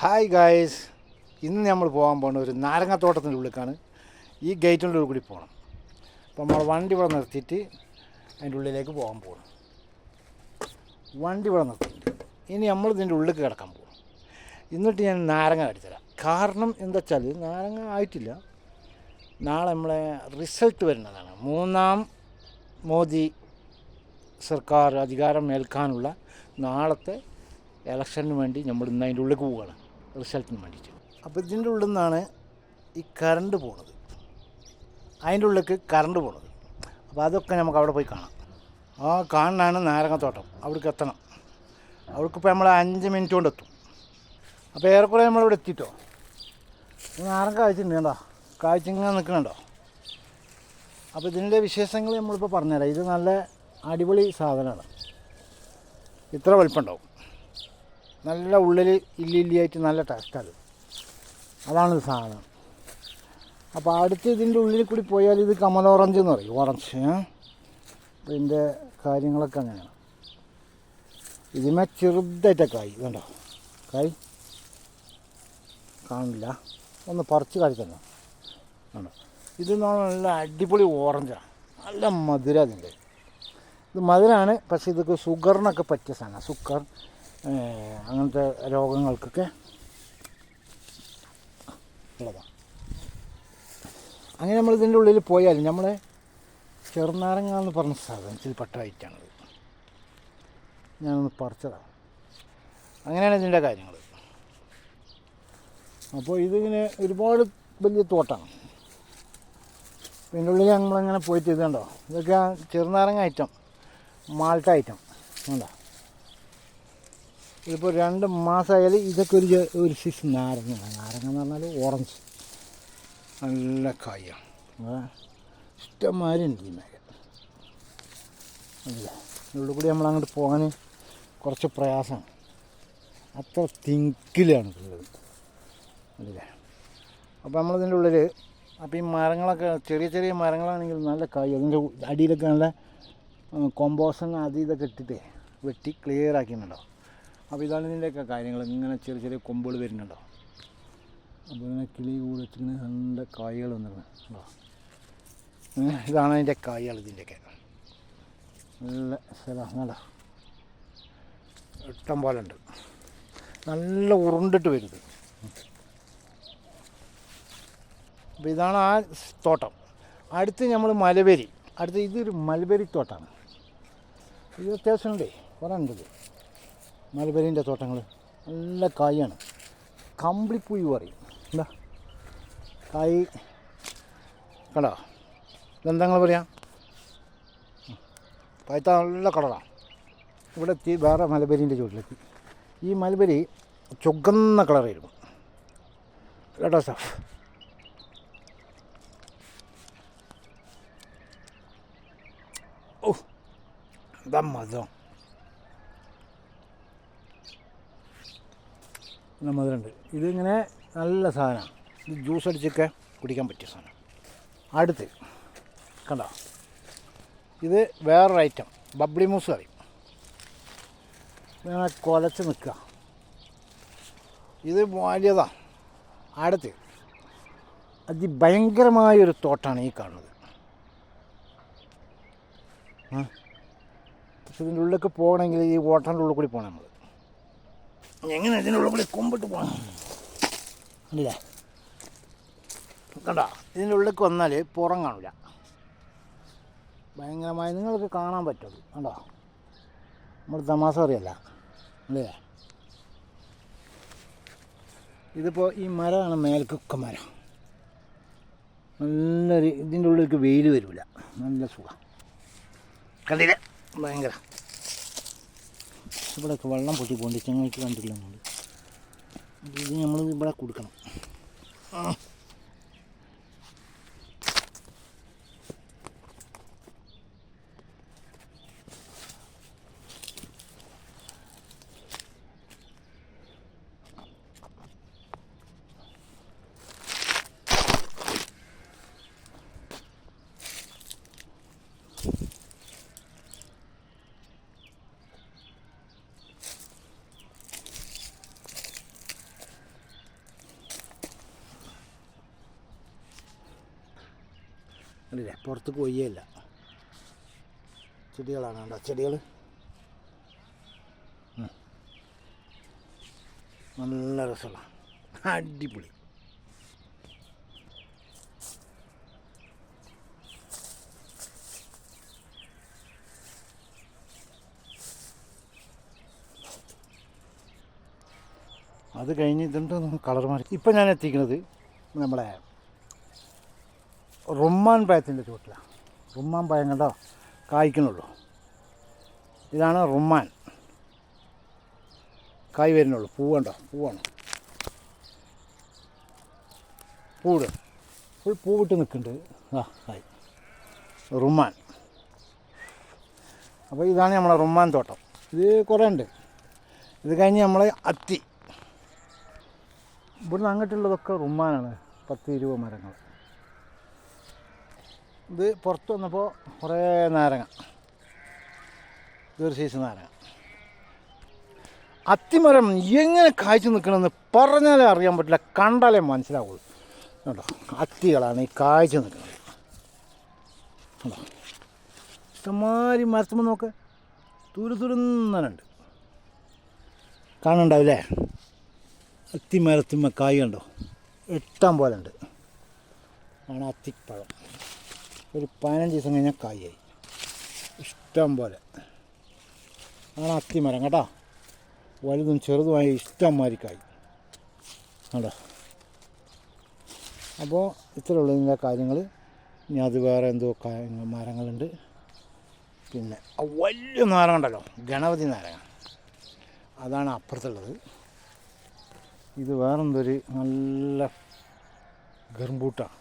Hi guys ഇന്ന് നമ്മൾ പോകാൻ പോകുന്ന ഒരു നാരങ്ങത്തോട്ടത്തിന്റെ ഉള്ളിലേക്കാണ്. ഈ ഗേറ്റിന്റെ ഉള്ളിൽ കൂടി പോകണം. അപ്പോൾ നമ്മൾ വണ്ടി ഇവിടെ നിർത്തിയിട്ട് അതിന്റെ ഉള്ളിലേക്ക് പോകാൻ പോകണം വണ്ടി ഇവിടെ നിർത്തിയിട്ടുണ്ട് ഇനി നമ്മൾ ഇതിന്റെ ഉള്ളിൽ കിടക്കാൻ പോകും എന്നിട്ട് ഞാൻ നാരങ്ങ അടിച്ചുതരാം. കാരണം എന്താ വെച്ചാൽ നാരങ്ങ ആയിട്ടില്ല. നാളെ നമ്മളെ റിസൾട്ട് വരുന്നതാണ്. മൂന്നാം മോദി സർക്കാർ അധികാരം ഏൽക്കാനുള്ള നാളത്തെ ഇലക്ഷന് വേണ്ടി നമ്മൾ ഇന്ന് അതിന്റെ ഉള്ളിൽ പോവുകയാണ്. റിസൾട്ടിന് വേണ്ടിയിട്ട്. അപ്പോൾ ഇതിന്റെ ഉള്ളിൽ നിന്നാണ് ഈ കറണ്ട് പോണത്. അതിന്റെ ഉള്ളിലേക്ക് കറണ്ട് പോണത്. അപ്പോൾ അതൊക്കെ നമുക്ക് അവിടെ പോയി കാണാം. ആ കാണാനാണ് നാരങ്ങത്തോട്ടം. അവിടേക്ക് എത്തണം. അവിടേക്ക് ഇപ്പോൾ നമ്മൾ അഞ്ച് മിനിറ്റ് കൊണ്ട് എത്തും. അപ്പോൾ ഏറെക്കുറെ നമ്മളിവിടെ എത്തിയിട്ടോ? നാരങ്ങ കാഴ്ചയുണ്ട് കണ്ടോ? കാഴ്ച ഇങ്ങനെ നിൽക്കണുണ്ടോ അപ്പോൾ ഇതിന്റെ വിശേഷങ്ങൾ നമ്മളിപ്പോൾ പറഞ്ഞുതരാം. ഇത് നല്ല അടിപൊളി സാധനമാണ്. ഇത്ര വലിപ്പമുണ്ടാവും. നല്ല ഉള്ളിൽ ഇല്ലില്ലിയായിട്ട് നല്ല ടേസ്റ്റ് അത് അതാണ് സാധനം. അപ്പോൾ അടുത്ത് ഇതിന്റെ ഉള്ളിൽ കൂടി പോയാൽ ഇത് കമൽ ഓറഞ്ച് എന്ന് പറയും ഓറഞ്ച്? ഇതിന്റെ കാര്യങ്ങളൊക്കെ അങ്ങനെയാണ്. ഇതിമേ ചെറുതായിട്ട കായ് ഇതുണ്ടോ കായ് കാണില്ല ഒന്ന് പറിച്ച് കാണിക്കണ്ട ഉണ്ടോ ഇത് നല്ല അടിപൊളി ഓറഞ്ചാണ് നല്ല മധുര അതിന്റെ ഇത് മധുരമാണ് പക്ഷേ ഇതൊക്കെ ഷുഗറിനൊക്കെ പറ്റിയ സാധനമാണ് ഷുഗർ അങ്ങനത്തെ രോഗങ്ങൾക്കൊക്കെ ഉള്ളതാണ് അങ്ങനെ നമ്മൾ ഇതിന്റെ ഉള്ളിൽ പോയാൽ നമ്മളെ ചെറുനാരങ്ങ എന്ന് പറഞ്ഞ സാധനത്തിൽ പെട്ട ഐറ്റാണിത് ഞാനൊന്ന് പറിച്ചതാണ് അങ്ങനെയാണ് ഇതിന്റെ കാര്യങ്ങൾ അപ്പോൾ ഇതിങ്ങനെ ഒരുപാട് വലിയ തോട്ടാണ്. ഇതിന്റെ ഉള്ളിൽ നമ്മളങ്ങനെ പോയിട്ട് കണ്ടോ ഇതൊക്കെ ചെറുനാരങ്ങ ഐറ്റം മാൾട്ട ഐറ്റം. ഉണ്ടോ ഇതിപ്പോൾ രണ്ട് മാസമായാലും ഇതൊക്കെ ഒരു ഒരു സീസൺ നാരങ്ങ. നാരങ്ങ എന്ന് പറഞ്ഞാൽ ഓറഞ്ച് നല്ല കായാണ് ഇഷ്ടംമാതിരി ഉണ്ട് ഈ മേഖല. അല്ല? ഉള്ളിൽ കൂടി നമ്മൾ അങ്ങോട്ട് പോകാൻ കുറച്ച് പ്രയാസമാണ് അത്ര തിങ്കിലാണ് ഉള്ളത്. അല്ലേ? അപ്പോൾ നമ്മളിതിന്റെ ഉള്ളിൽ അപ്പോൾ ഈ മരങ്ങളൊക്കെ ചെറിയ ചെറിയ മരങ്ങളാണെങ്കിൽ നല്ല കായ്. അതിന്റെ അടിയിലൊക്കെ നല്ല കൊമ്പോസൺ അത് ഇതൊക്കെ ഇട്ടിട്ട് വെട്ടി ക്ലിയർ ആക്കിയിട്ടുണ്ടോ? അപ്പോൾ ഇതാണ് ഇതിന്റെയൊക്കെ കാര്യങ്ങൾ. ഇങ്ങനെ ചെറിയ ചെറിയ കൊമ്പുകൾ വരുന്നുണ്ടോ? അപ്പോൾ ഇങ്ങനെ കിളി കൂടി വെച്ചിങ്ങനെ നല്ല കായ്കൾ വന്നിരുന്നു ഇതാണ് അതിന്റെ കായ്കൾ ഇതിന്റെയൊക്കെ. നല്ല സ്ഥലം നല്ല ഇഷ്ടം പോലെ ഉണ്ട്. നല്ല ഉരുണ്ടിട്ട് വരുന്നത്. അപ്പോൾ ഇതാണ് ആ തോട്ടം. അടുത്ത് നമ്മൾ മലബരി. അടുത്ത് ഇതൊരു മലബരി തോട്ടമാണ്. ഇത് അത്യാവശ്യം ഉണ്ടേ? കുറേ ഉണ്ട് ഇത് മലബരീന്റെ തോട്ടങ്ങൾ. നല്ല കായാണ്. കമ്പിളിപ്പൂ പറയും. എന്താ? കായ്. കണ്ടോ? ഇതെന്താ നിങ്ങൾ പറയാം? പഴുത്ത നല്ല കളറാണ് ഇവിടെ എത്തി വേറെ മലബരീന്റെ ചുവട്ടിലെത്തി ഈ മലബരി ചുവന്ന കളറായിരുന്നു. കേട്ടോ സാർ ഓ എന്താ മതം നല്ല മധുരമുണ്ട് ഇതിങ്ങനെ നല്ല സാധനമാണ് ഇത് ജ്യൂസ് അടിച്ചൊക്കെ കുടിക്കാൻ പറ്റിയ സാധനം. അടുത്ത് കണ്ടോ? ഇത് വേറൊരു ഐറ്റം ബബ്ലി മൂസ് പറയും. ഇങ്ങനെ കൊലച്ച് നിൽക്കുക. ഇത് വലിയതാണ് അടുത്ത് അതിഭയങ്കരമായൊരു തോട്ടാണ് ഈ കാണുന്നത്. പക്ഷെ ഇതിന്റെ ഉള്ളിലേക്ക് പോകണമെങ്കിൽ ഈ ഓട്ടന്റെ ഉള്ളിൽ കൂടി പോകണം നമ്മൾ എങ്ങനെ ഇതിനുള്ള ഉള്ളിൽ കൊമ്പിട്ട് പോകണം അല്ലേ കണ്ടോ? ഇതിന്റെ ഉള്ളിലേക്ക് വന്നാൽ പുറം കാണില്ല. ഭയങ്കരമായി നിങ്ങൾക്ക് കാണാൻ പറ്റുള്ളൂ കണ്ടോ? നമ്മൾ തമാശ അറിയല്ല അല്ലേ ഇതിപ്പോൾ ഈ മരമാണ് മേൽക്കൊക്കെ മരം. നല്ലൊരു ഇതിന്റെ ഉള്ളിലേക്ക് വെയിൽ വരില്ല. നല്ല സുഖം. കണ്ടില്ല? ഭയങ്കര. ഇവിടെയൊക്കെ വെള്ളം പൊട്ടി പോകുന്നുണ്ട് ചെങ്ങായിട്ട് കണ്ടില്ല നമ്മൾ ഇത് നമ്മൾ ഇവിടെ കൊടുക്കണം. കണ്ടില്ലേ പുറത്ത് കൊയ്യല്ല ചെടികളാണ് കണ്ടോ? ചെടികൾ നല്ല രസമുള്ള അടിപൊളി. അത് കഴിഞ്ഞിട്ടുണ്ട് കളർ മാറി. ഇപ്പം ഞാൻ എത്തിക്കുന്നത് നമ്മളെ റുമ്മാൻ പഴത്തിന്റെ ചുവട്ടിലാണ് റുമ്മാൻ പഴം കണ്ടോ കായ്ക്കണുള്ളൂ. ഇതാണ് റുമ്മാൻ. കായ് വരുന്നുള്ളൂ. പൂവുണ്ടോ പൂവാണ് പൂട് ഫുൾ പൂവിട്ട് നിൽക്കുന്നുണ്ട്. ആ കായ് റുമ്മാൻ. അപ്പോൾ ഇതാണ് നമ്മളെ റുമ്മാൻ തോട്ടം. ഇത് കുറേ ഉണ്ട് ഇത് കഴിഞ്ഞ് നമ്മളെ അത്തി. ഇവിടുന്ന് അങ്ങോട്ടുള്ളതൊക്കെ റുമ്മാനാണ്. പത്ത് ഇരുപത് മരങ്ങൾ ഇത് പുറത്ത് വന്നപ്പോൾ കുറേ നാരങ്ങ. ഇതൊരു സൈസ് നാരങ്ങ. അത്തിമരം എങ്ങനെ കായ്ച്ചു നിൽക്കണമെന്ന് പറഞ്ഞാലേ അറിയാൻ പറ്റില്ല. കണ്ടാലേ മനസ്സിലാവുള്ളൂ. കേട്ടോ അത്തികളാണ് ഈ കായ്ച്ചു നിൽക്കുന്നത്. കേട്ടോ ഇഷ്ടമാതിരി മരത്തുമ്പോൾ നോക്ക്. തുരു തുരുന്നുണ്ട് കാണുന്നുണ്ടാവില്ലേ? അത്തിമരത്തുമ്മ കായ് കണ്ടോ? എട്ടാം പോലെ ഉണ്ട് ആണ് അത്തിപ്പഴം. ഒരു പതിനഞ്ച് ദിവസം കഴിഞ്ഞാൽ കായായി. ഇഷ്ടം പോലെ. ആണ് അത്തിമരം കേട്ടോ? വലുതും ചെറുതുമായി ഇഷ്ടം മാതിരി കായി കേട്ടോ അപ്പോൾ ഇത്രയുള്ള ഇതിന്റെ കാര്യങ്ങൾ ഇനി അത് വേറെ എന്തോ മരങ്ങളുണ്ട്. പിന്നെ വലിയ നാരങ്ങ ഉണ്ടല്ലോ ഗണപതി നാരങ്ങ. അതാണ് അപ്പുറത്തുള്ളത്. ഇത് വേറെന്തൊരു നല്ല ഗർമ്പൂട്ടാണ്